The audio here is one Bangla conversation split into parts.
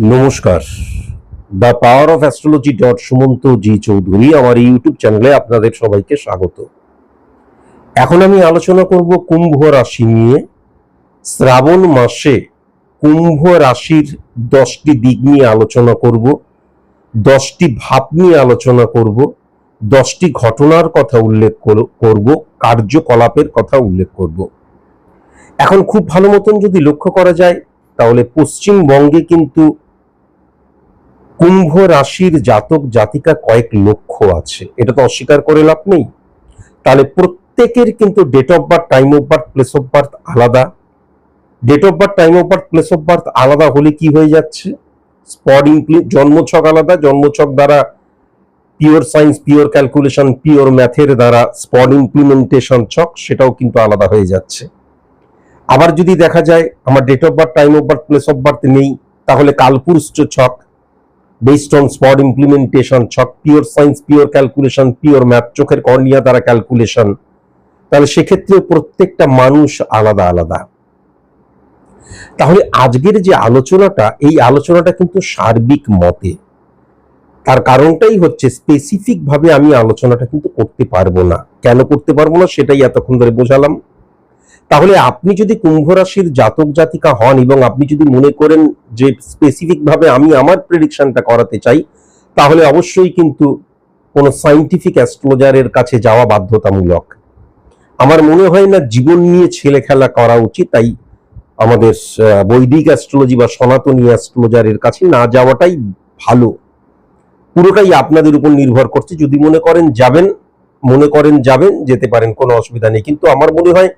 নমস্কার। The power of astrology dot Sumanta G Chowdhury, আমার ইউটিউব চ্যানেলে আপনাদের সবাইকে স্বাগত। এখন আমি আলোচনা করব কুম্ভ রাশি নিয়ে। শ্রাবণ মাসে কুম্ভ রাশির দশটি দিক নিয়ে আলোচনা করব, দশটি ভাব নিয়ে আলোচনা করব, দশটি ঘটনার কথা উল্লেখ কর- করব, কার্যকলাপের কথা উল্লেখ করব। এখন খুব ভালো মতন যদি লক্ষ্য করা যায়, তাহলে পশ্চিমবঙ্গে কিন্তু কুম্ভ রাশির জাতক জাতিকা কয়েক লক্ষ আছে। এটা তো অস্বীকার করে লাভ নেই। তাহলে প্রত্যেকের কিন্তু date of birth time of birth place of birth আলাদা। Date of birth time of birth place of birth আলাদা হলে কি হয়ে যাচ্ছে? স্পট জন্মছক আলাদা। জন্মছক দ্বারা pure science pure calculation pure ম্যাথের দ্বারা স্পট ইমপ্লিমেন্টেশন ছক, সেটাও কিন্তু আলাদা হয়ে যাচ্ছে। আবার যদি দেখা যায়, আমার date of birth time of birth place of birth নেই, তাহলে কালপুরুষ ছক বেসড অন স্পট ইমপ্লিমেন্টেশন ছক pure science pure calculation pure map চোখের কর্নিয়া দ্বারা ক্যালকুলেশন তাহলে সেক্ষেত্রে প্রত্যেকটা মানুষ আলাদা আলাদা। তাহলে আজকের যে আলোচনাটা, এই আলোচনাটা কিন্তু সার্বিক মতে। তার কারণটাই হচ্ছে স্পেসিফিক ভাবে আমি আলোচনাটা কিন্তু করতে পারব না। কেন করতে পারব না সেটাই এতক্ষণ ধরে বোঝালাম। তাহলে আপনি যদি কুম্ভ রাশির জাতক জাতিকা হন এবং আপনি যদি মনে করেন যে স্পেসিফিক ভাবে আমি আমার প্রেডিকশনটা করাতে চাই, তাহলে অবশ্যই কিন্তু কোনো সাইন্টিফিক অ্যাস্ট্রোলজারের কাছে যাওয়া বাধ্যতামূলক। আমার মনে হয় না জীবন নিয়ে ছেলে খেলা করা উচিত, তাই আমাদের বৈদিক অ্যাস্ট্রোলজি বা সনাতনী অ্যাস্ট্রোলজারের কাছে না যাওয়াটাই ভালো। পুরোটাই আপনাদের উপর নির্ভর করছে। যদি মনে করেন যাবেন, মনে করেন যাবেন, যেতে পারেন, কোনো অসুবিধা নেই। কিন্তু আমার মনে হয়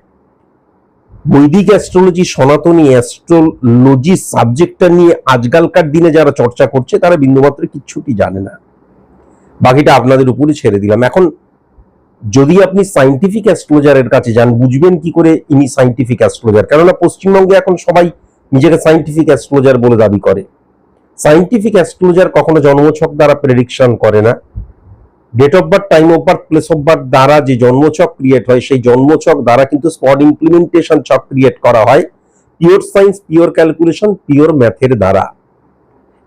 বৈদিক অ্যাস্ট্রোলজি সনাতনী অ্যাস্ট্রোলজি সাবজেক্টটা নিয়ে আজকালকার দিনে যারা চর্চা করছে, তারা বিন্দুমাত্র কিচ্ছুটি জানে না। বাকিটা আপনাদের উপরে ছেড়ে দিলাম। এখন, যদি আপনি সাইন্টিফিক অ্যাস্ট্রোলজারের কাছে যান, বুঝবেন কি করে ইনি সাইন্টিফিক অ্যাস্ট্রোলজার কেননা, পশ্চিমবঙ্গে এখন সবাই নিজেকে সাইন্টিফিক অ্যাস্ট্রোলজার বলে দাবি করে। সাইন্টিফিক অ্যাস্ট্রোলজার কখনো জন্মছক দ্বারা প্রেডিকশন করে না। Date of birth time of birth place of birth দ্বারা যে জন্মছক ক্রিয়েট হয়, সেই জন্মছক দ্বারা কিন্তু স্পট ইমপ্লিমেন্টেশন ছক ক্রিয়েট করা হয়। Pure science pure calculation pure ম্যাথের দ্বারা।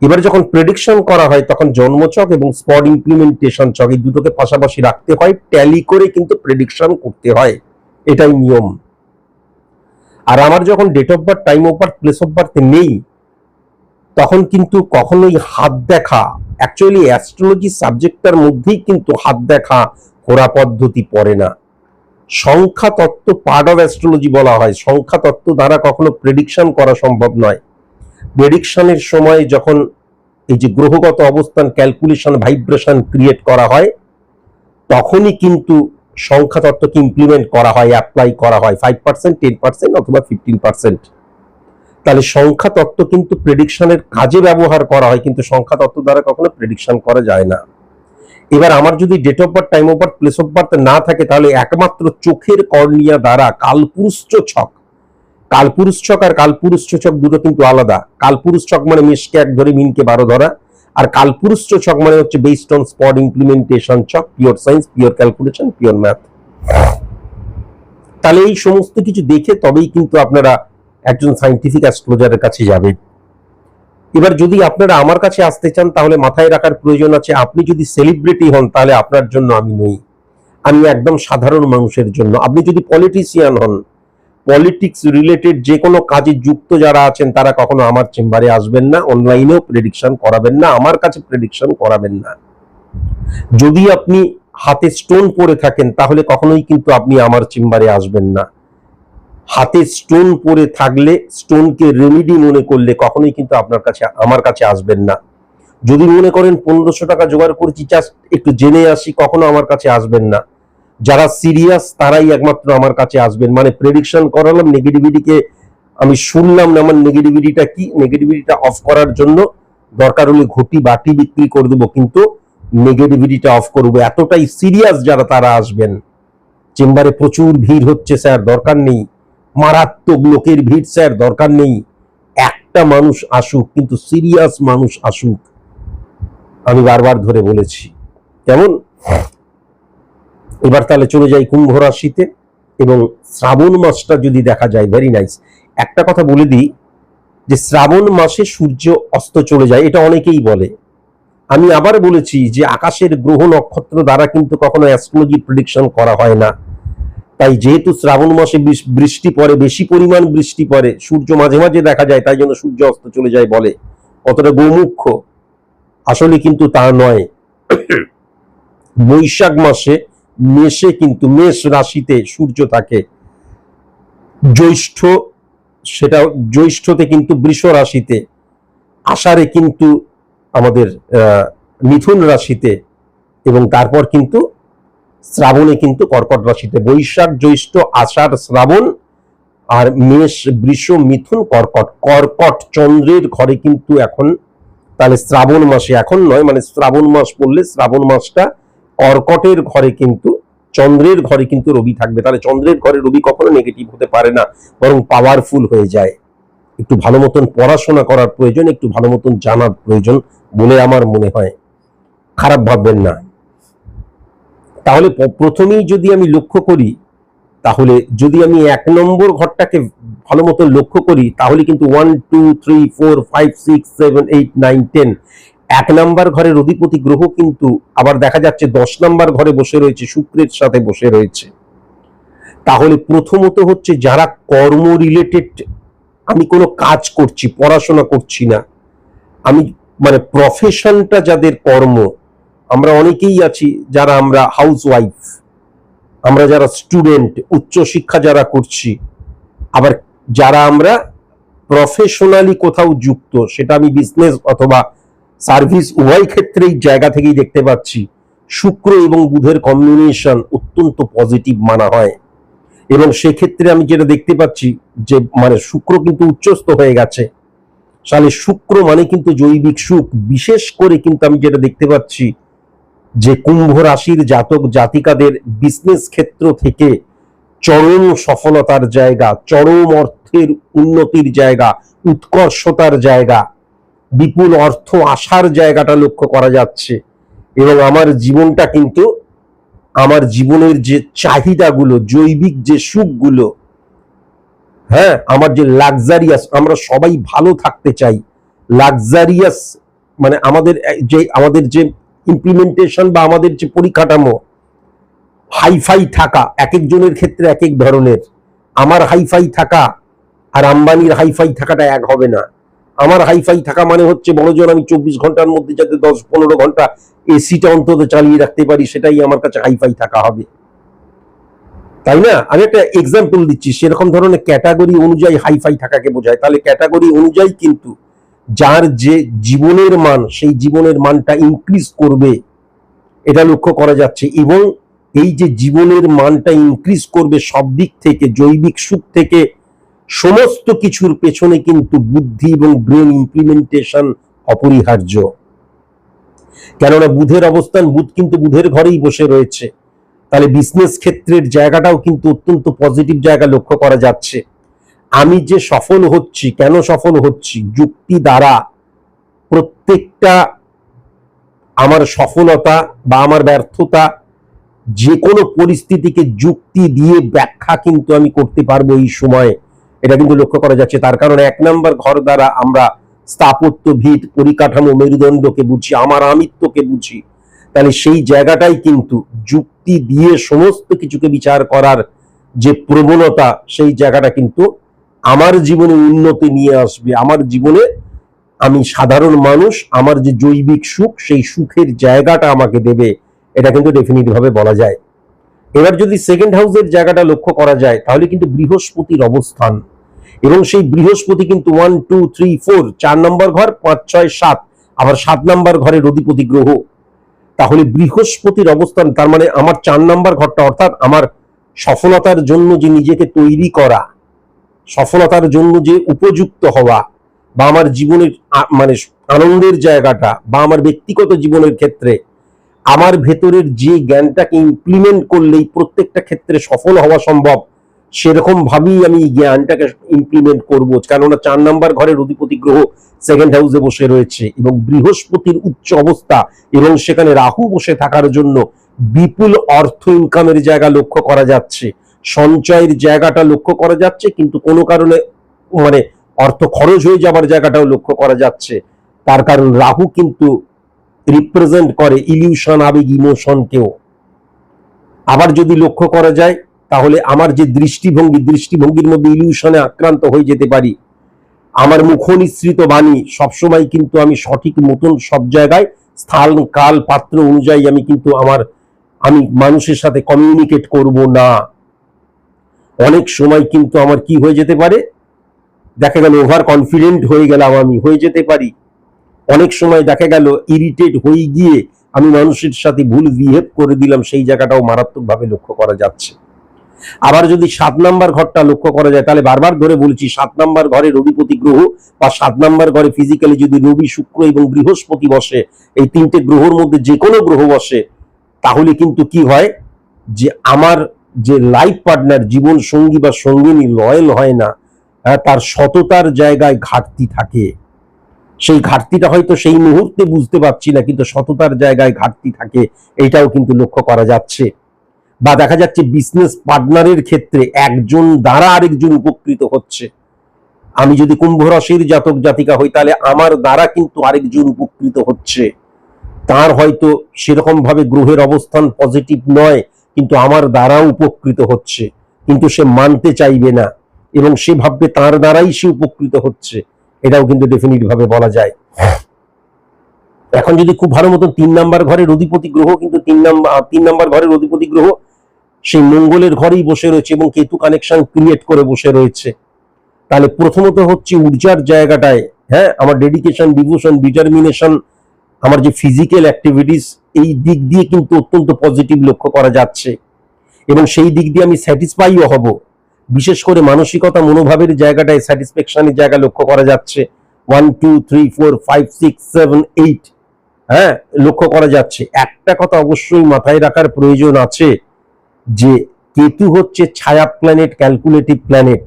এবার যখন প্রেডিকশন করা হয়, তখন জন্মচক এবং স্পট ইমপ্লিমেন্টেশন চক এই দুটোকে পাশাপাশি রাখতে হয় ট্যালি করে কিন্তু প্রেডিকশন করতে হয়। এটাই নিয়ম। আর আমার যখন date of birth time of birth place of birth নেই, তখন কিন্তু কখনোই হাত দেখা অ্যাকচুয়ালি অ্যাস্ট্রোলজি সাবজেক্টটার মধ্যেই কিন্তু হাত দেখা হোরা পদ্ধতি পড়ে না। সংখ্যা তত্ত্ব পার্ট অফ অ্যাস্ট্রোলজি বলা হয়। সংখ্যা তত্ত্ব দ্বারা কখনো প্রেডিকশন করা সম্ভব নয়। প্রেডিকশনের সময় যখন এই যে গ্রহগত অবস্থান ক্যালকুলেশন ভাইব্রেশন ক্রিয়েট করা হয়, তখনই কিন্তু সংখ্যা তত্ত্বকে ইমপ্লিমেন্ট করা হয় অ্যাপ্লাই করা হয়। ফাইভ পার্সেন্ট টেন পার্সেন্ট অথবা ফিফটিন পার্সেন্ট তাহলে সংখ্যা তত্ত্ব কিন্তু প্রেডিকশনের কাজে ব্যবহার করা হয়, কিন্তু সংখ্যা তত্ত্ব দ্বারা কখনো প্রেডিকশন করা যায় না। এবার আমার যদি date of birth time of birth place of birth না থাকে, তাহলে একমাত্র চোখের কর্নিয়া দ্বারা কালপুরুষ ছক কালপুরুষ ছক আর কালপুরুষ ছক দুটো কিন্তু আলাদা। কালপুরুষ ছক মানে মেষকে এক ধরে, মিনকে বারো ধরা। আর কালপুরুষ ছক মানে হচ্ছে বেসড অন স্পট ইমপ্লিমেন্টেশন ছক pure science pure calculation pure math তাহলে এই সমস্ত কিছু দেখে তবেই কিন্তু আপনারা একজন সাইন্টিফিক অ্যাস্ট্রোলজারের কাছে যাবেন এবার যদি আপনারা আমার কাছে আসতে চান, তাহলে মাথায় রাখার প্রয়োজন আছে, আপনি যদি সেলিব্রিটি হন, তাহলে আপনার জন্য আমি নই। আমি একদম সাধারণ মানুষের জন্য। আপনি যদি পলিটিশিয়ান হন পলিটিক্স রিলেটেড যে কোনো কাজে যুক্ত যারা আছেন, তারা কখনো আমার চেম্বারে আসবেন না অনলাইনেও প্রেডিকশন করাবেন না, আমার কাছে প্রেডিকশন করাবেন না। যদি আপনি হাতে স্টোন পরে থাকেন, তাহলে কখনোই কিন্তু আপনি আমার চেম্বারে আসবেন না। হাতে স্টোন পরে থাকলে স্টোনকে রেমিডি মনে করলে কখনোই কিন্তু আপনার কাছে, আমার কাছে আসবেন না। যদি মনে করেন পনেরোশো টাকা জোগাড় করেছি জাস্ট একটু জেনে আসি, কখনো আমার কাছে আসবেন না। যারা সিরিয়াস তারাই একমাত্র আমার কাছে আসবেন। মানে প্রেডিকশন করালাম নেগেটিভিটিকে আমি শুনলাম না, আমার নেগেটিভিটিটা কি? নেগেটিভিটিটা অফ করার জন্য দরকার হলে ঘটি বাটি বিক্রি করে দেবো, কিন্তু নেগেটিভিটিটা অফ করব। এতটাই সিরিয়াস যারা, তারা আসবেন। চেম্বারে প্রচুর ভিড় হচ্ছে, স্যার, দরকার নেই। মারাত্মক লোকের ভিড় স্যার, দরকার নেই। একটা মানুষ আসুক, কিন্তু সিরিয়াস মানুষ আসুক, আমি বারবার ধরে বলেছি। কেমন? এবার তাহলে চলে যাই কুম্ভ রাশিতে, এবং শ্রাবণ মাসটা যদি দেখা যায় ভেরি নাইস একটা কথা বলে দিই, যে শ্রাবণ মাসে সূর্য অস্ত চলে যায়, এটা অনেকেই বলে। আমি আবার বলেছি যে আকাশের গ্রহ নক্ষত্র দ্বারা কিন্তু কখনো অ্যাস্ট্রোলজি প্রেডিকশন করা হয় না। তাই যেহেতু শ্রাবণ মাসে বৃষ্টি পড়ে, বেশি পরিমাণ বৃষ্টি পড়ে, সূর্য মাঝে মাঝে দেখা যায়, তাই জন্য সূর্য অস্ত চলে যায় বলে। কতটা গোমুখ্য আসলে কিন্তু তা নয়। বৈশাখ মাসে মেষে কিন্তু মেষ রাশিতে সূর্য থাকে। জ্যৈষ্ঠ, সেটা জ্যৈষ্ঠতে কিন্তু বৃষ রাশিতে। আষাঢ়ে কিন্তু আমাদের মিথুন রাশিতে। এবং তারপর কিন্তু শ্রাবণে কিন্তু কর্কট রাশিতে। বৈশাখ, জ্যৈষ্ঠ, আষাঢ়, শ্রাবণ আর মেষ, বৃষ, মিথুন কর্কট। কর্কট চন্দ্রের ঘরে কিন্তু এখন, তাহলে শ্রাবণ মাসে এখন নয় মানে শ্রাবণ মাস পড়লে শ্রাবণ মাসটা কর্কটের ঘরে কিন্তু, চন্দ্রের ঘরে কিন্তু রবি থাকবে। তাহলে চন্দ্রের ঘরে রবি কখনো নেগেটিভ হতে পারে না, বরং পাওয়ারফুল হয়ে যায়। একটু ভালো মতন পড়াশোনা করার প্রয়োজন, একটু ভালো মতন জানার প্রয়োজন, বলে আমার মনে হয়। খারাপ ভাববেন না। তাহলে প্রথমেই যদি আমি লক্ষ্য করি, তাহলে যদি আমি এক নম্বর ঘরটাকে ভালো মতো লক্ষ্য করি, তাহলে কিন্তু one two three four five six seven eight nine ten এক নাম্বার ঘরের অধিপতি গ্রহ কিন্তু আবার দেখা যাচ্ছে দশ নাম্বার ঘরে বসে রয়েছে, শুক্রের সাথে বসে রয়েছে। তাহলে প্রথমত হচ্ছে যারা কর্ম রিলেটেড আমি কোনো কাজ করছি, পড়াশোনা করছি না, আমি মানে প্রফেশনটা যাদের কর্ম আমরা অনেকেই আছি যারা আমরা হাউস ওয়াইফ আমরা যারা স্টুডেন্ট উচ্চ শিক্ষা যারা করছি, আবার যারা আমরা প্রফেশনালি কোথাও যুক্ত, সেটা আমি বিজনেস অথবা সার্ভিস উভয় ক্ষেত্রেই জায়গা থেকেই দেখতে পাচ্ছি। শুক্র এবং বুধের কম্বিনেশন অত্যন্ত পজিটিভ মানা হয়। এবং সেক্ষেত্রে আমি যেটা দেখতে পাচ্ছি যে মানে শুক্র কিন্তু উচ্চস্থ হয়ে গেছে। তাহলে শুক্র মানে কিন্তু জৈবিক সুখ। বিশেষ করে কিন্তু আমি যেটা দেখতে পাচ্ছি যে কুম্ভ রাশির জাতক জাতিকাদের বিজনেস ক্ষেত্র থেকে চরম সফলতার জায়গা, চরম অর্থের উন্নতির জায়গা, উৎকর্ষতার জায়গা, বিপুল অর্থ আসার জায়গাটা লক্ষ্য করা যাচ্ছে। এবং আমার জীবনটা কিন্তু আমার জীবনের যে চাহিদাগুলো, জৈবিক যে সুখগুলো হ্যাঁ আমার যে লাক্সারিয়াস আমরা সবাই ভালো থাকতে চাই। লাক্সারিয়াস মানে আমাদের, যে আমাদের যে ইমপ্লিমেন্টেশন বা আমাদের যে পরিকাঠামো হাইফাই থাকা, এক একজনের ক্ষেত্রে এক এক ধরনের। আমার হাইফাই থাকা আর আম্বানির হাইফাই থাকাটা এক হবে না। আমার হাইফাই থাকা মানে হচ্ছে বড়জন আমি চব্বিশ ঘণ্টার মধ্যে যাতে দশ পনেরো ঘণ্টা এসিটা অন্তত চালিয়ে রাখতে পারি, সেটাই আমার কাছে হাইফাই থাকা হবে। তাই না? আমি একটা এক্সাম্পল দিচ্ছি, সেরকম ধরনের ক্যাটাগরি অনুযায়ী হাইফাই থাকাকে বোঝায়। তাহলে ক্যাটাগরি অনুযায়ী কিন্তু যার যে জীবনের মান, সেই জীবনের মানটা ইনক্রিজ করবে, এটা লক্ষ্য করা যাচ্ছে। এবং এই যে জীবনের মানটা ইনক্রিজ করবে সব দিক থেকে, জৈবিক সুখ থেকে, সমস্ত কিছুর পেছনে কিন্তু বুদ্ধি এবং ব্রেন ইমপ্লিমেন্টেশন অপরিহার্য। কেননা বুধের অবস্থান, বুধ কিন্তু বুধের ঘরেই বসে রয়েছে। তাহলে বিজনেস ক্ষেত্রের জায়গাটাও কিন্তু অত্যন্ত পজিটিভ জায়গা লক্ষ্য করা যাচ্ছে। আমি যে সফল হচ্ছি, কেন সফল হচ্ছি, যুক্তি দ্বারা প্রত্যেকটা আমার সফলতা বা আমার ব্যর্থতা যে কোনো পরিস্থিতিকে যুক্তি দিয়ে ব্যাখ্যা কিন্তু আমি করতে পারব এই সময়ে। এটা কিন্তু লক্ষ্য করা যাচ্ছে। তার কারণে এক নম্বর ঘর দ্বারা আমরা স্থাপত্য ভিত, পরিকাঠামো, মেরুদণ্ডকে বুঝি, আমার আমিত্বকে বুঝি। তাহলে সেই জায়গাটাই কিন্তু যুক্তি দিয়ে সমস্ত কিছুকে বিচার করার যে প্রবণতা, সেই জায়গাটা কিন্তু আমার জীবনে উন্নতি নিয়ে আসবে, আমার জীবনে আমি সাধারণ মানুষ, আমার যে জৈবিক সুখ, সেই সুখের জায়গাটা আমাকে দেবে, এটা কিন্তু ডেফিনিট ভাবে বলা যায়। এবার যদি সেকেন্ড হাউসের জায়গাটা লক্ষ্য করা যায়, তাহলে কিন্তু বৃহস্পতির অবস্থান। এবং সেই বৃহস্পতি কিন্তু ওয়ান টু থ্রি ফোর চার নম্বর ঘর, পাঁচ, ছয়, সাত, আবার সাত নম্বর ঘরের অধিপতি গ্রহ। তাহলে বৃহস্পতির অবস্থান, তার মানে আমার চার নম্বর ঘরটা, অর্থাৎ আমার সফলতার জন্য যে নিজেকে তৈরি করা সফলতার জন্য যে উপযুক্ত হওয়া বা আমার জীবনের মানে আনন্দের জায়গাটা বা আমার ব্যক্তিগত জীবনের ক্ষেত্রে আমার ভেতরের যে জ্ঞানটাকে ইমপ্লিমেন্ট করলেই প্রত্যেকটা ক্ষেত্রে সফল হওয়া সম্ভব, সেরকম ভাবেই আমি জ্ঞানটাকে ইমপ্লিমেন্ট করব। কেননা চার নাম্বার ঘরের অধিপতি গ্রহ সেকেন্ড হাউসে বসে রয়েছে এবং বৃহস্পতির উচ্চ অবস্থা এবং সেখানে রাহু বসে থাকার জন্য বিপুল অর্থ ইনকামের জায়গা লক্ষ্য করা যাচ্ছে। সঞ্চয়ের জায়গাটা লক্ষ্য করা যাচ্ছে, কিন্তু কোনো কারণে মানে অর্থ খরচ হয়ে যাবার জায়গাটাও লক্ষ্য করা যাচ্ছে। তার কারণ রাহু কিন্তু রিপ্রেজেন্ট করে ইলিউশন আবেগ ইমোশনকেও আবার যদি লক্ষ্য করা যায়, তাহলে আমার যে দৃষ্টিভঙ্গি, দৃষ্টিভঙ্গির মধ্যে ইলিউশনে আক্রান্ত হয়ে যেতে পারি। আমার মুখনিসৃত বাণী, সবসময় কিন্তু আমি সঠিক মতন সব জায়গায় স্থান, কাল, পাত্র অনুযায়ী আমি কিন্তু আমার, আমি মানুষের সাথে কমিউনিকেট করব না। অনেক সময় কিন্তু আমার কি হয়ে যেতে পারে? দেখা গেল ওভার কনফিডেন্ট হয়ে গেলাম আমি, হয়ে যেতে পারি। অনেক সময় দেখা গেল ইরিটেট হয়ে গিয়ে আমি মানুষের সাথে ভুল বিহেভ করে দিলাম, সেই জায়গাটাও মারাত্মকভাবে লক্ষ্য করা যাচ্ছে। আবার যদি সাত নাম্বার ঘরটা লক্ষ্য করা যায়, তাহলে বারবার ধরে বলছি, সাত নাম্বার ঘরে রবিপতি গ্রহ বা সাত নাম্বার ঘরে ফিজিক্যালি যদি রবি, শুক্র এবং বৃহস্পতি বসে, এই তিনটে গ্রহর মধ্যে যে কোনো গ্রহ বসে, তাহলে কিন্তু কি হয়? যে আমার যে লাইফ পার্টনার জীবন সঙ্গী বা সঙ্গিনী লয়েল হয় না তার সততার জায়গায় ঘাটতি থাকে। সেই ঘাটতিটা হয়তো সেই মুহূর্তে বুঝতে পারছি না, কিন্তু সততার জায়গায় ঘাটতি থাকে, এটাও কিন্তু লক্ষ্য করা যাচ্ছে। বা দেখা যাচ্ছে বিজনেস পার্টনারের ক্ষেত্রে একজন দ্বারা আরেকজন উপকৃত হচ্ছে। আমি যদি কুম্ভ রাশির জাতক জাতিকা হই, তাহলে আমার দ্বারা কিন্তু আরেকজন উপকৃত হচ্ছে। তার হয়তো সেরকম ভাবে গ্রহের অবস্থান পজিটিভ নয় কিন্তু আমার দ্বারাও উপকৃত হচ্ছে, কিন্তু সে মানতে চাইবে না এবং সে ভাববে তার দ্বারাই সে উপকৃত হচ্ছে। এটাও কিন্তু ডেফিনিট ভাবে বলা যায়। এখন যদি খুব ভালো মতন তিন নাম্বার ঘরের অধিপতি গ্রহ, কিন্তু তিন নাম্বার তিন নাম্বার ঘরের অধিপতি গ্রহ সেই মঙ্গলের ঘরেই বসে রয়েছে এবং কেতু কানেকশন ক্রিয়েট করে বসে রয়েছে। তাহলে প্রথমত হচ্ছে ঊর্জার জায়গাটায় হ্যাঁ আমার ডেডিকেশন ডিভোশন ডিটারমিনেশন আমার যে ফিজিক্যাল অ্যাক্টিভিটিস এই দিক দিয়ে কিন্তু অত্যন্ত পজিটিভ লক্ষ্য করা যাচ্ছে। এবং সেই দিক দিয়ে আমি স্যাটিসফাইও হব। বিশেষ করে মানসিকতা মনোভাবের জায়গাটায় স্যাটিসফ্যাকশনের জায়গা লক্ষ্য করা যাচ্ছে। One two three four five six seven eight হ্যাঁ লক্ষ্য করা যাচ্ছে। একটা কথা অবশ্যই মাথায় রাখার প্রয়োজন আছে যে, কেতু হচ্ছে ছায়া প্ল্যানেট ক্যালকুলেটিভ প্ল্যানেট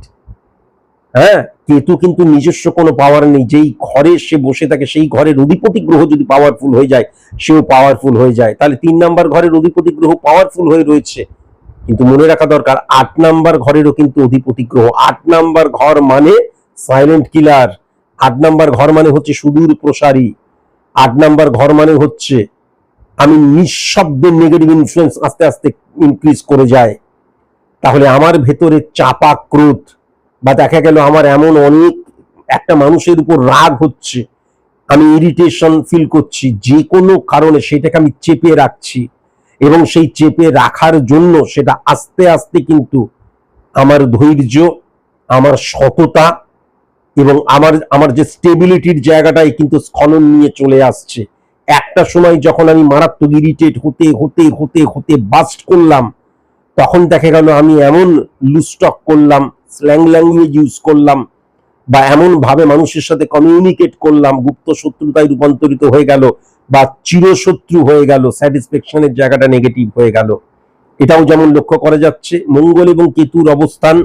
হ্যাঁ কেতু কিন্তু নিজস্ব কোনো পাওয়ার নেই। যেই ঘরে সে বসে থাকে, সেই ঘরের অধিপতি গ্রহ যদি পাওয়ারফুল হয়ে যায়, সেও পাওয়ারফুল হয়ে যায়। তাহলে তিন নাম্বার ঘরের অধিপতি গ্রহ পাওয়ারফুল হয়ে রয়েছে। কিন্তু মনে রাখা দরকার, আট নাম্বার ঘরেরও কিন্তু অধিপতি গ্রহ। আট নাম্বার ঘর মানে সাইলেন্ট কিলার আট নাম্বার ঘর মানে হচ্ছে সুদূর প্রসারী। আট নাম্বার ঘর মানে হচ্ছে আমি নিঃশব্দে নেগেটিভ ইনফ্লুয়েন্স আস্তে আস্তে ইনক্রিজ করে যায়। তাহলে আমার ভেতরে চাপা ক্রোধ বা দেখা গেল আমার এমন অনেক একটা মানুষের উপর রাগ হচ্ছে। আমি ইরিটেশন ফিল করছি, যে কোনো কারণে সেটাকে আমি চেপে রাখছি এবং সেই চেপে রাখার জন্য সেটা আস্তে আস্তে কিন্তু আমার ধৈর্য, আমার সততা এবং আমার আমার যে স্টেবিলিটির জায়গাটাই কিন্তু স্খলন নিয়ে চলে আসছে। একটা সময় যখন আমি মারাত্মক ইরিটেট হতে হতে হতে হতে বাস্ট করলাম, তখন দেখা গেল আমি এমন লুস্টক করলাম স্ল্যাং ল্যাঙ্গুয়েজ ইউজ করলাম বা এমন ভাবে মানুষের সাথে কমিউনিকেট করলাম, গুপ্ত শত্রুতায় রূপান্তরিত হয়ে গেল বা চিরশত্রু হয়ে গেল স্যাটিসফ্যাকশনের জায়গাটা নেগেটিভ হয়ে গেল। এটাও যেমন লক্ষ্য করা যাচ্ছে, মঙ্গল এবং কেতুর অবস্থান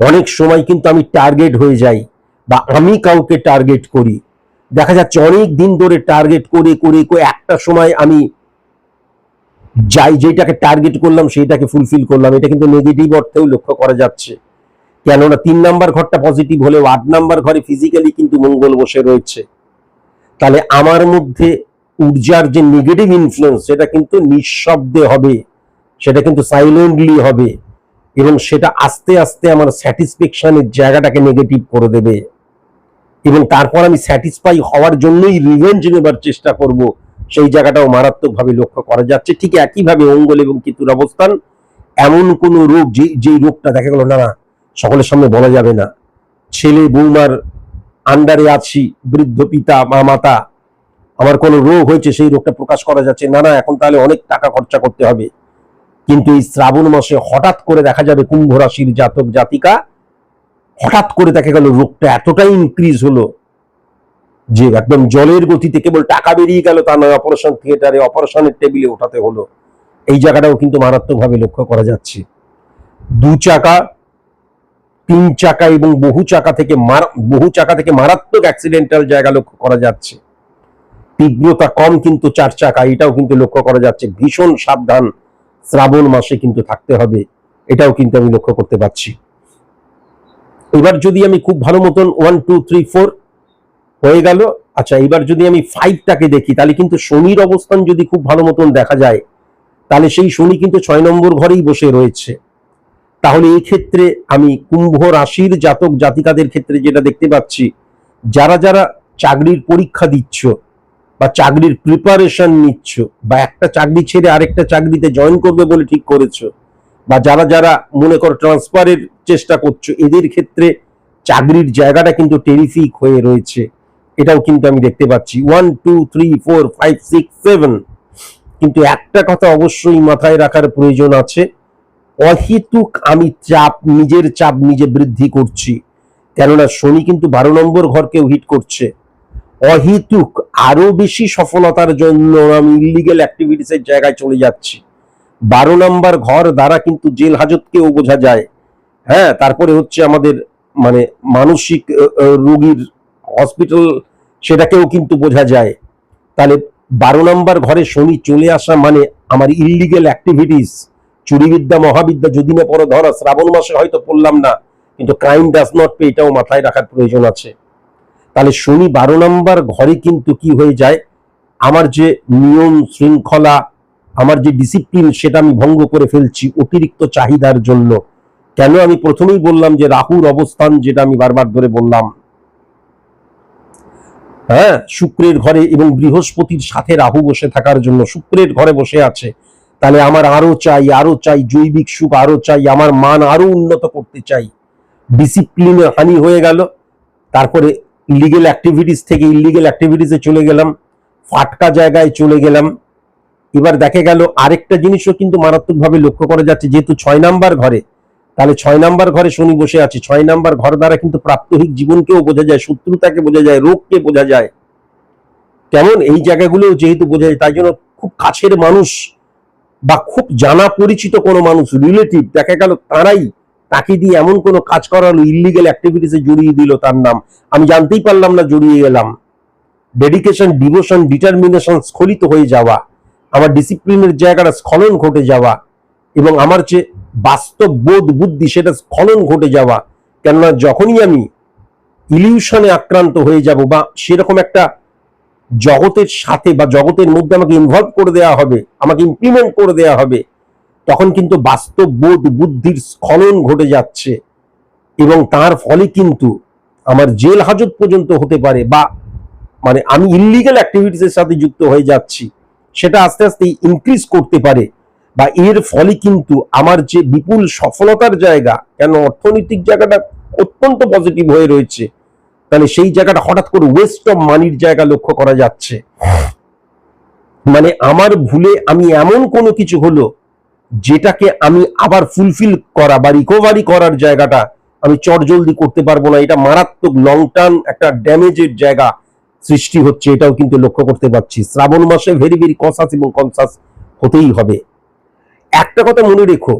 অনেক সময় কিন্তু আমি টার্গেট হয়ে যাই বা আমি কাউকে টার্গেট করি। দেখা যাচ্ছে অনেক দিন ধরে টার্গেট করে করে করে একটা সময় আমি যাই যেটাকে টার্গেট করলাম, সেইটাকে ফুলফিল করলাম। এটা কিন্তু নেগেটিভ অর্থেও লক্ষ্য করা যাচ্ছে। কেননা তিন নাম্বার ঘরটা পজিটিভ হলেও আট নাম্বার ঘরে ফিজিক্যালি কিন্তু মঙ্গল বসে রয়েছে। তাহলে আমার মধ্যে ঊর্জার যে নেগেটিভ ইনফ্লুয়েন্স সেটা কিন্তু নিঃশব্দে হবে। সেটা কিন্তু সাইলেন্টলি হবে। এবং সেটা আস্তে আস্তে আমার স্যাটিসফ্যাকশনের জায়গাটাকে নেগেটিভ করে দেবে। এবং তারপর আমি স্যাটিসফাই হওয়ার জন্যই রিভেঞ্জ নেবার চেষ্টা করব। সেই জায়গাটাও মারাত্মকভাবে লক্ষ্য করা যাচ্ছে। ঠিক একইভাবে অঙ্গল এবং কেতুর অবস্থান, এমন কোন রোগ যে, যেই রোগটা দেখা গেল, না না, সকলের সামনে বলা যাবে না। ছেলে, বৌমার আন্ডারে আছি, বৃদ্ধ পিতা, মা, মাতা, আমার কোনো রোগ হয়েছে, সেই রোগটা প্রকাশ করা যাচ্ছে। না না, এখন তাহলে অনেক টাকা খরচা করতে হবে। কিন্তু এই শ্রাবণ মাসে হঠাৎ করে দেখা যাবে কুম্ভ রাশির জাতক, জাতিকা, হঠাৎ করে দেখা গেল রোগটা এতটাই ইনক্রিজ হলো যে একদম জলের গতিতে কেবল টাকা বেরিয়ে গেল তা নয় অপারেশন থিয়েটারে অপারেশনের টেবিলে ওঠাতে হলো। এই জায়গাটাও কিন্তু মারাত্মকভাবে লক্ষ্য করা যাচ্ছে। দু চাকা, তিন চাকা এবং বহু চাকা থেকে বহু চাকা থেকে মারাত্মক অ্যাক্সিডেন্টাল জায়গা লক্ষ্য করা যাচ্ছে। তীব্রতা কম কিন্তু চার চাকা, এটাও কিন্তু লক্ষ্য করা যাচ্ছে। ভীষণ সাবধান শ্রাবণ মাসে কিন্তু থাকতে হবে, এটাও কিন্তু আমি লক্ষ্য করতে পারছি। এবার যদি আমি খুব ভালো মতন ওয়ান টু থ্রি ফোর হয়ে গেল। আচ্ছা এবার যদি আমি ফাইভটাকে দেখি, তাহলে কিন্তু শনির অবস্থান যদি খুব ভালো মতন দেখা যায়, তাহলে সেই শনি কিন্তু ছয় নম্বর ঘরেই বসে রয়েছে। তাহলে এই ক্ষেত্রে আমি কুম্ভ রাশির জাতক জাতিকাদের ক্ষেত্রে যেটা দেখতে পাচ্ছি, যারা যারা চাকরির পরীক্ষা দিচ্ছ বা চাকরির প্রিপারেশন নিচ্ছ বা একটা চাকরি ছেড়ে আরেকটা চাকরিতে জয়েন করবে বলে ঠিক করেছ, বা যারা যারা মনে করো ট্রান্সফারের চেষ্টা করছ, এদের ক্ষেত্রে চাকরির জায়গাটা কিন্তু টেরিফিক হয়ে রয়েছে। এটাও কিন্তু আমি দেখতে পাচ্ছি। One two three four five six seven কিন্তু একটা কথা অবশ্যই মাথায় রাখার প্রয়োজন আছে। অহেতুক আমি চাপ, নিজের চাপ নিজে বৃদ্ধি করছি। কেননা শনি কিন্তু বারো নম্বর ঘরকেও হিট করছে। অহেতুক আরও বেশি সফলতার জন্য আমি ইলিগেল অ্যাক্টিভিটিস এর জায়গায় চলে যাচ্ছি। বারো নম্বর ঘর দ্বারা কিন্তু জেল হাজতকেও বোঝা যায়। হ্যাঁ তারপরে হচ্ছে আমাদের মানে মানসিক রোগীর হসপিটাল সেটাকেও কিন্তু বোঝা যায়। তাহলে বারো নম্বর ঘরে শনি চলে আসা মানে আমার ইলিগেল অ্যাক্টিভিটিস চুরিবিদ্যা, মহাবিদ্যা, যদি না পরে ধরা, শ্রাবণ মাসে হয়তো পড়লাম না, কিন্তু ক্রাইম ডাজ নট পে এটাও মাথায় রাখার প্রয়োজন আছে। তাহলে শনি বারো নম্বর ঘরে কিন্তু কি হয়ে যায়? আমার যে নিয়ম শৃঙ্খলা, আমার যে ডিসিপ্লিন সেটা আমি ভঙ্গ করে ফেলছি অতিরিক্ত চাহিদার জন্য। কেন আমি প্রথমেই বললাম যে রাহুর অবস্থান, যেটা আমি বারবার ধরে বললাম হ্যাঁ শুক্রের ঘরে এবং বৃহস্পতির সাথে রাহু বসে থাকার জন্য শুক্রের ঘরে বসে আছে। তাহলে আমার আরও চাই আরও চাই, জৈবিক সুখ আরও চাই, আমার মান আরও উন্নত করতে চাই। ডিসিপ্লিনের হানি হয়ে গেল। তারপরে লিগেল অ্যাক্টিভিটিস থেকে ইলিগেল অ্যাক্টিভিটিসে চলে গেলাম। ফাটকা জায়গায় চলে গেলাম। এবার দেখা গেল আরেকটা জিনিসও কিন্তু মারাত্মকভাবে লক্ষ্য করা যাচ্ছে, যেহেতু ছয় নাম্বার ঘরে। তাহলে ছয় নাম্বার ঘরে শনি বসে আছে। ছয় নাম্বার ঘর দ্বারা কিন্তু প্রাত্যহিক জীবনকেও বোঝা যায়, শত্রুতাকে বোঝা যায়, রোগকে বোঝা যায়। কেমন এই জায়গাগুলো যেহেতু বোঝা যায়, তাই জন্য খুব কাছের মানুষ বা খুব জানা পরিচিত কোনো মানুষ রিলেটিভ দেখা গেল তারাই তাকে দিয়ে এমন কোনো কাজ করালো ইলিগেল অ্যাক্টিভিটিসে জড়িয়ে দিল তার নাম। আমি জানতেই পারলাম না, জড়িয়ে গেলাম ডেডিকেশন ডিভোশন ডিটারমিনেশন স্খলিত হয়ে যাওয়া, আমার ডিসিপ্লিনের জায়গাটা স্খলন ঘটে যাওয়া এবং আমার যে বাস্তব বোধ, বুদ্ধি, সেটা স্খলন ঘটে যাওয়া। কেননা যখনই আমি ইলিউশনে আক্রান্ত হয়ে যাব বা সেরকম একটা জগতের সাথে বা জগতের মধ্যে আমাকে ইনভলভ করে দেওয়া হবে, আমাকে ইমপ্লিমেন্ট করে দেওয়া হবে, তখন কিন্তু বাস্তব বোধ, বুদ্ধির স্খলন ঘটে যাচ্ছে। এবং তার ফলে কিন্তু আমার জেল হাজত পর্যন্ত হতে পারে বা মানে আমি ইলিগাল অ্যাক্টিভিটিসের সাথে যুক্ত হয়ে যাচ্ছি, সেটা আস্তে আস্তে ইনক্রিজ করতে পারে। বা এর ফলে কিন্তু আমার যে বিপুল সফলতার জায়গা, কেন অর্থনৈতিক জায়গাটা অত্যন্ত পজিটিভ হয়ে রয়েছে, তাহলে সেই জায়গাটা হঠাৎ করে ওয়েস্ট অফ মানির জায়গা লক্ষ্য করা যাচ্ছে। মানে আমার ভুলে আমি এমন কোনো কিছু হলো, যেটাকে আমি আবার ফুলফিল করা বা রিকভারি করার জায়গাটা আমি চটজলদি করতে পারব না। এটা মারাত্মক লং টার্ম একটা ড্যামেজের জায়গা সৃষ্টি হচ্ছে, এটাও কিন্তু লক্ষ্য করতে পারছি। শ্রাবণ মাসে ভেরি ভেরি কনসাস এবং কনসাস হতেই হবে। একটা কথা মনে রেখো,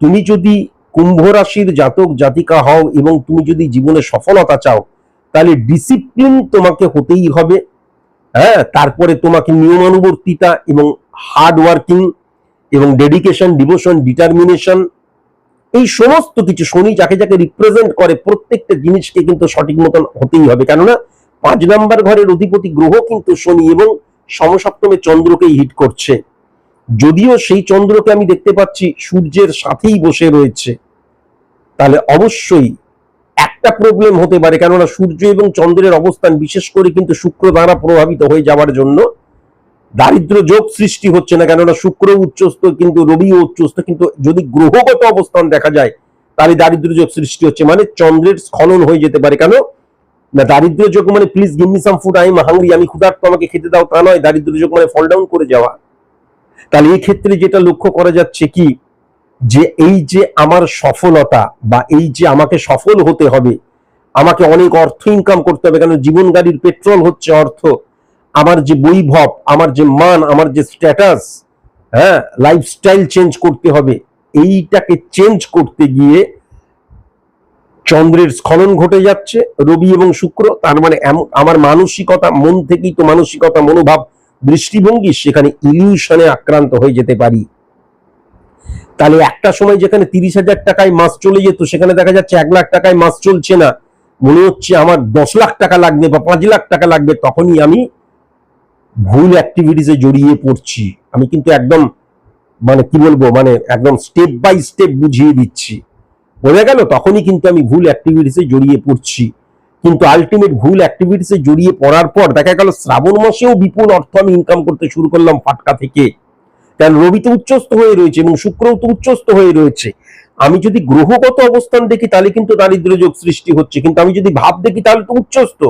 তুমি যদি কুম্ভ রাশির জাতক, জাতিকা হও এবং তুমি যদি জীবনে সফলতা চাও, তাহলে ডিসিপ্লিন তোমাকে হতেই হবে। হ্যাঁ তারপরে তোমাকে নিয়মানুবর্তিতা এবং হার্ড ওয়ার্কিং এবং ডেডিকেশন ডিভোশন ডিটারমিনেশন এই সমস্ত কিছু শনি যাকে যাকে রিপ্রেজেন্ট করে প্রত্যেকটা জিনিসকে কিন্তু সঠিক মতন হতেই হবে। কেননা পাঁচ নাম্বার ঘরের অধিপতি গ্রহ কিন্তু শনি এবং সমসপ্তমে চন্দ্রকেই হিট করছে। যদিও সেই চন্দ্রকে আমি দেখতে পাচ্ছি সূর্যের সাথেই বসে রয়েছে, তাহলে অবশ্যই একটা প্রবলেম হতে পারে, কেননা সূর্য এবং চন্দ্রের অবস্থান বিশেষ করে কিন্তু শুক্র দ্বারা প্রভাবিত হয়ে যাওয়ার জন্য দারিদ্র যোগ সৃষ্টি হচ্ছে না, কেননা শুক্র উচ্চস্থ কিন্তু রবি উচ্চস্থ, কিন্তু যদি গ্রহগত অবস্থান দেখা যায়, তাহলে দারিদ্র যোগ সৃষ্টি হচ্ছে মানে চন্দ্রের স্খলন হয়ে যেতে পারে। কেন? না, দারিদ্র যোগ মানে please give me some food I hungry আমি ক্ষুধার্ত, আমাকে খেতে দাও, তা নয়, দারিদ্র যোগ মানে ফল ডাউন করে যাওয়া। তাহলে এই ক্ষেত্রে যেটা লক্ষ্য করা যাচ্ছে কি, যে এই যে আমার সফলতা বা এই যে আমাকে সফল হতে হবে, আমাকে অনেক অর্থ ইনকাম করতে হবে, কারণ জীবন গাড়ির পেট্রোল হচ্ছে অর্থ। আমার যে বৈভব, আমার যে মান, আমার যে স্ট্যাটাস হ্যাঁ লাইফস্টাইল চেঞ্জ করতে হবে। এইটাকে চেঞ্জ করতে গিয়ে চন্দ্রের স্খলন ঘটে যাচ্ছে, রবি এবং শুক্র, তার মানে আমার মানসিকতা, মন থেকেই তো মানসিকতা, মনোভাব দৃষ্টিভঙ্গি সেখানে ইলিউশনে আক্রান্ত হয়ে যেতে পারি। তাহলে একটা সময় যেখানে তিরিশ হাজার টাকায় মাস চলে যেত, সেখানে দেখা যাচ্ছে এক লাখ টাকায় মাস চলছে না। মনে হচ্ছে আমার দশ লাখ টাকা লাগবে বা পাঁচ লাখ টাকা লাগবে, তখনই আমি ভুল অ্যাক্টিভিটিসে জড়িয়ে পড়ছি। আমি কিন্তু একদম মানে কি বলব মানে একদম স্টেপ বাই স্টেপ বুঝিয়ে দিচ্ছি। বোঝা গেল, তখনই কিন্তু আমি ভুল অ্যাক্টিভিটিসে জড়িয়ে পড়ছি। কিন্তু আলটিমেট ভুল অ্যাক্টিভিটিসে জড়িয়ে পড়ার পর দেখা গেল শ্রাবণ মাসেও বিপুল অর্থ আমি ইনকাম করতে শুরু করলাম ফাটকা থেকে। কারণ রবি তো উচ্চস্ত হয়ে রয়েছে এবং শুক্রও তো উচ্চস্ত হয়ে রয়েছে। আমি যদি গ্রহগত অবস্থান দেখি তাহলে কিন্তু দারিদ্র যোগ সৃষ্টি হচ্ছে। কিন্তু আমি যদি ভাব দেখি তাহলে তো উচ্চস্ত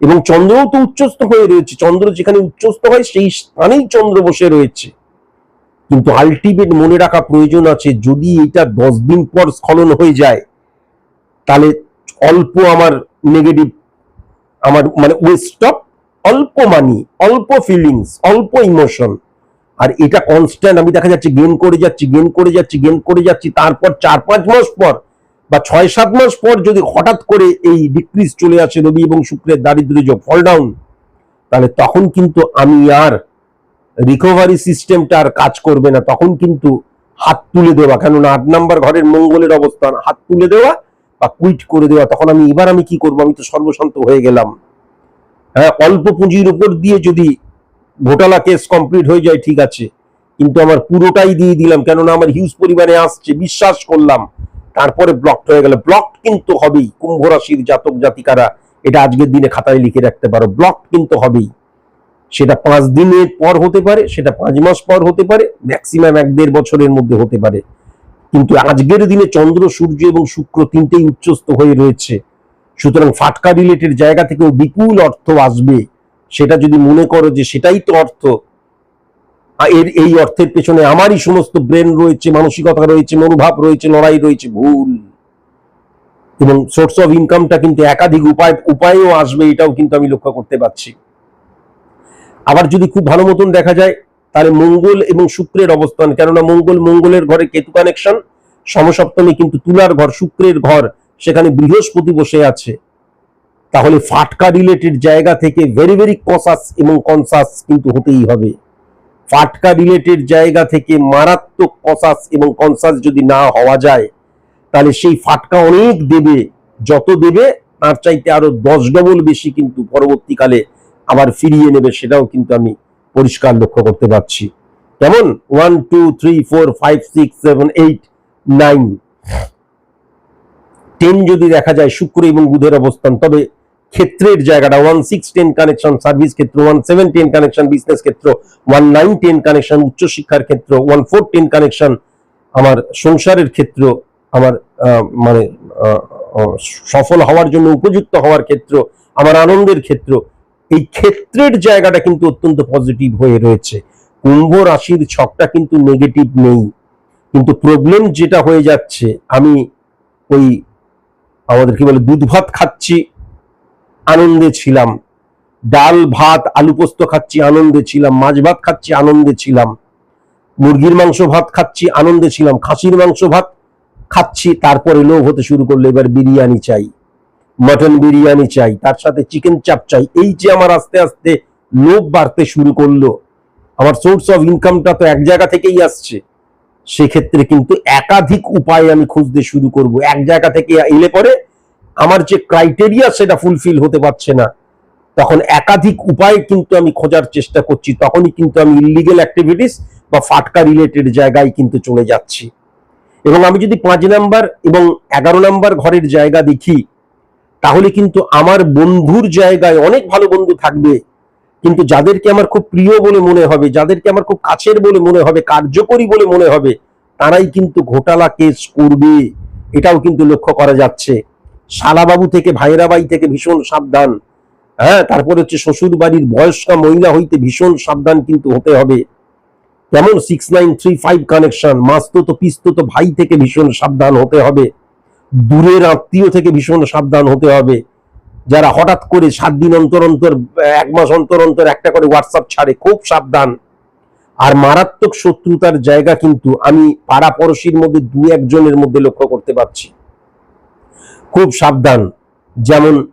এবং চন্দ্রও তো উচ্চস্ত হয়ে রয়েছে। চন্দ্র যেখানে উচ্চস্ত হয় সেই স্থানেই চন্দ্র বসে রয়েছে। কিন্তু আলটিমেট মনে রাখা প্রয়োজন আছে। যদি এটা দশ দিন পর স্খলন হয়ে যায়, তাহলে অল্প আমার নেগেটিভ আমার মানে ওয়েস্ট অফ অল্প মানি অল্প ফিলিংস অল্প ইমোশন আর এটা কনস্ট্যান্ট আমি দেখা যাচ্ছে গেন করে যাচ্ছি গেন করে যাচ্ছি গেন করে যাচ্ছি, তারপর চার পাঁচ মাস পর বা ছয় সাত মাস পর যদি হঠাৎ করে এই ডিক্রিজ চলে আসে রবি এবং শুক্রের দারিদ্র যোগ ফল ডাউন তাহলে তখন কিন্তু আমি আর রিকভারি সিস্টেমটা আর কাজ করবে না। তখন কিন্তু হাত তুলে দেওয়া, কেননা আট নাম্বার ঘরের মঙ্গলের অবস্থান, হাত তুলে দেওয়া বা কুইট করে দেওয়া, তখন আমি এবার আমি কি করব? আমি তো সর্বশান্ত হয়ে গেলাম। হ্যাঁ অল্প পুঁজির উপর দিয়ে যদি ঘোটালা কেস কমপ্লিট হয়ে যায়, ঠিক আছে। কিন্তু আমার পুরোটাই দিয়ে দিলাম, কেননা আমার হিউজ পরিমাণে আসছে, বিশ্বাস করলাম। তারপরে ব্লকড হয়ে গেল। ব্লক কিন্তু হবেই, কুম্ভ রাশির জাতক জাতিকারা, এটা আজকের দিনে খাতায় লিখে রাখতে পারো। ব্লক কিন্তু হবেই। সেটা পাঁচ দিনের পর হতে পারে, সেটা পাঁচ মাস পর হতে পারে ম্যাক্সিমাম এক দেড় বছরের মধ্যে হতে পারে। কিন্তু আজকের দিনে চন্দ্র, সূর্য এবং শুক্র তিনটেই উচ্চস্থ হয়ে রয়েছে। সুতরাং ফাটকা রিলেটেড জায়গা থেকেও বিপুল অর্থ আসবে। সেটা যদি মনে করো যে সেটাই তো অর্থ এর, এই অর্থের পেছনে আমারই সমস্ত ব্রেন রয়েছে, মানসিকতা রয়েছে, মনোভাব রয়েছে, লড়াই রয়েছে, ভুল। এবং সোর্স অফ ইনকামটা কিন্তু একাধিক উপায়, উপায়েও আসবে, এটাও কিন্তু আমি লক্ষ্য করতে পারছি। আবার যদি খুব ভালো মতন দেখা যায় তাহলে মঙ্গল এবং শুক্রের অবস্থান। কেননা মঙ্গল, মঙ্গলের ঘরে কেতু কানেকশন সমসপ্তমী কিন্তু তুলার ঘর, শুক্রের ঘর, সেখানে বৃহস্পতি বসে আছে। তাহলে ফাটকা রিলেটেড জায়গা থেকে ভেরি ভেরি কসাস এবং কনসাস কিন্তু হতেই হবে। ফাটকা রিলেটেড জায়গা থেকে মারাত্মক কসাস এবং কনসাস যদি না হওয়া যায়, তাহলে সেই ফাটকা অনেক দেবে। যত দেবে, তার চাইতে আরও দশ ডবল বেশি কিন্তু পরবর্তীকালে আবার ফিরিয়ে নেবে, সেটাও কিন্তু আমি পরিষ্কার লক্ষ্য করতে পারছি। কেমন? One two three four five six seven eight nine ten যদি দেখা যায় শুক্র এবং বুধের অবস্থান, তবে ক্ষেত্রের জায়গাটা one six ten connection service ক্ষেত্র one seven ten connection business ক্ষেত্র ওয়ান নাইন টেন কানেকশন উচ্চশিক্ষার ক্ষেত্র ওয়ান ফোর টেন কানেকশন আমার সংসারের ক্ষেত্র, আমার মানে সফল হওয়ার জন্য, উপযুক্ত হওয়ার ক্ষেত্র, আমার আনন্দের ক্ষেত্র এই ক্ষেত্রের জায়গাটা কিন্তু অত্যন্ত পজিটিভ হয়ে রয়েছে। কুম্ভ রাশির ছকটা কিন্তু নেগেটিভ নেই। কিন্তু প্রবলেম যেটা হয়ে যাচ্ছে, আমি ওই আমাদের কি বলে, দুধ ভাত খাচ্ছি, আনন্দে ছিলাম। ডাল ভাত, আলু পোস্ত খাচ্ছি, আনন্দে ছিলাম। মাছ ভাত খাচ্ছি, আনন্দে ছিলাম। মুরগির মাংস ভাত খাচ্ছি, আনন্দে ছিলাম। খাসির মাংস ভাত খাচ্ছি, তারপরে লোভ হতে শুরু করল, এবার বিরিয়ানি চাই। মটন বিরিয়ানি চাই, তার সাথে চিকেন চাপ চাই, এই যে আমার আস্তে আস্তে লোভ বাড়তে শুরু করল, আমার সোর্স অফ ইনকামটা তো এক জায়গা থেকেই আসছে, সেক্ষেত্রে কিন্তু একাধিক উপায় আমি খুঁজতে শুরু করব। এক জায়গা থেকে এলে পরে আমার যে ক্রাইটেরিয়া সেটা ফুলফিল হতে পারছে না। তখন একাধিক উপায় কিন্তু আমি খোঁজার চেষ্টা করছি, তখনই কিন্তু আমি ইলিগেল অ্যাক্টিভিটিস বা ফাটকা রিলেটেড জায়গায় কিন্তু চলে যাচ্ছি। এবং আমি যদি পাঁচ নাম্বার এবং এগারো নাম্বার ঘরের জায়গা দেখি তাহলে কিন্তু আমার বন্ধুর জায়গায় অনেক ভালো বন্ধু থাকবে। কিন্তু যাদেরকে আমার খুব প্রিয় বলে মনে হবে, যাদেরকে আমার খুব কাছের বলে মনে হবে, কার্যকরী বলে মনে হবে, তারাই কিন্তু ঘোটালা কেস করবে। এটাও কিন্তু লক্ষ্য করা যাচ্ছে। শালাবাবু থেকে, ভাইরাবাই থেকে ভীষণ সাবধান। হ্যাঁ তারপর হচ্ছে শ্বশুর বাড়ির বয়স্কা মহিলা হইতে ভীষণ সাবধান কিন্তু হতে হবে। যেমন six nine three five connection মাস্তো তো পিস্তো তো ভাই থেকে ভীষণ সাবধান হতে হবে। দূরের আত্মীয় থেকে ভীষণ সাবধান হতে হবে। যারা হঠাৎ করে সাত দিন অন্তর অন্তর, এক মাস অন্তর অন্তর একটা করে হোয়াটসঅ্যাপ ছাড়ে, খুব সাবধান। আর মারাত্মক শত্রুতার জায়গা কিন্তু আমি পাড়া পড়শির মধ্যে দু একজনের মধ্যে লক্ষ্য করতে পারছি। খুব সাবধান। যেমন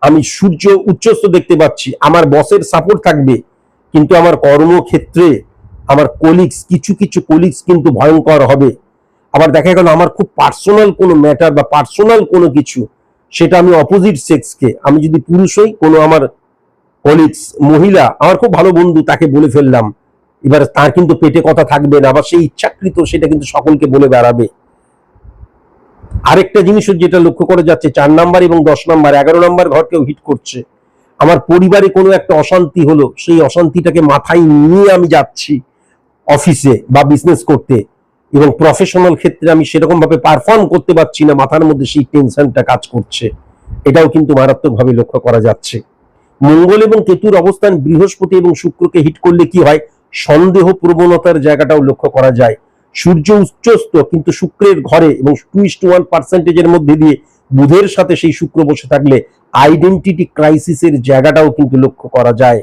আমি সূর্য উচ্চস্থ দেখতে পাচ্ছি, আমার বসের সাপোর্ট থাকবে, কিন্তু আমার কর্মক্ষেত্রে আমার কলিগস কিছু কিছু কলিগস কিন্তু ভয়ঙ্কর হবে। আবার দেখা গেল আমার খুব পার্সোনাল কোনো ম্যাটার বা পার্সোনাল কোনো কিছু, সেটা আমি অপোজিট সেক্সকে আমি যদি পুরুষ হই, কোনো আমার কলিগস মহিলা, আমার খুব ভালো বন্ধু, তাকে বলে ফেললাম। এবার তার কিন্তু পেটে কথা থাকবে না, আবার সেই ইচ্ছাকৃত সেটা কিন্তু সকলকে বলে বেড়াবে। আরেকটা জিনিসও যেটা লক্ষ্য করা যাচ্ছে, চার নাম্বার এবং দশ নাম্বার, এগারো নাম্বার ঘরকেও হিট করছে। আমার পরিবারে কোনো একটা অশান্তি হলো, সেই অশান্তিটাকে মাথায় নিয়ে আমি যাচ্ছি অফিসে বা বিজনেস করতে। এবং প্রফেশনাল ক্ষেত্রে আমি সেরকম ভাবে পারফর্ম করতে পারছি না, মাথার মধ্যে সেই টেনশনটা কাজ করছে। এটাও কিন্তু মারাত্মকভাবে লক্ষ্য করা যাচ্ছে। মঙ্গল এবং কেতুর অবস্থান বৃহস্পতি এবং শুক্রকে হিট করলে কি হয়? সন্দেহ প্রবণতার জায়গাটাও লক্ষ্য করা যায়। সূর্য উচ্চস্ত কিন্তু শুক্রের ঘরে এবং টু ইস টু ওয়ান পার্সেন্টেজের মধ্যে দিয়ে বুধের সাথে সেই শুক্র বসে থাকলে আইডেন্টিটি ক্রাইসিসের জায়গাটাও কিন্তু লক্ষ্য করা যায়।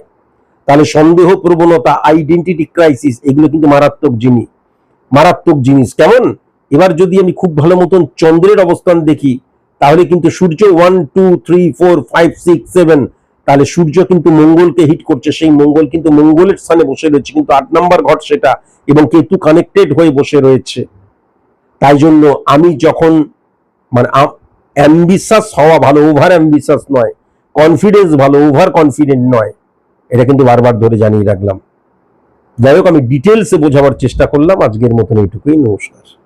তাহলে সন্দেহ প্রবণতা আইডেন্টিটি ক্রাইসিস এগুলো কিন্তু মারাত্মক জিনিস। মারাত্মক জিনিস। কেমন? এবার যদি আমি খুব ভালো মতন চন্দ্রের অবস্থান দেখি, তাহলে কিন্তু সূর্য one two three four five six seven তাহলে সূর্য কিন্তু মঙ্গলকে হিট করছে। সেই মঙ্গল কিন্তু মঙ্গলের স্থানে বসে রয়েছে, কিন্তু আট নাম্বার ঘর সেটা, এবং কেতু কানেক্টেড হয়ে বসে রয়েছে। তাই জন্য আমি যখন মানে অ্যাম্বিশাস হওয়া ভালো ওভার অ্যাম্বিশাস নয় কনফিডেন্স ভালো ওভার কনফিডেন্ট নয়, এটা কিন্তু বারবার ধরে জানিয়ে রাখলাম। যাই হোক আমি ডিটেলসে বোঝাবার চেষ্টা করলাম। আজকের মতন এইটুকুই নমস্কার।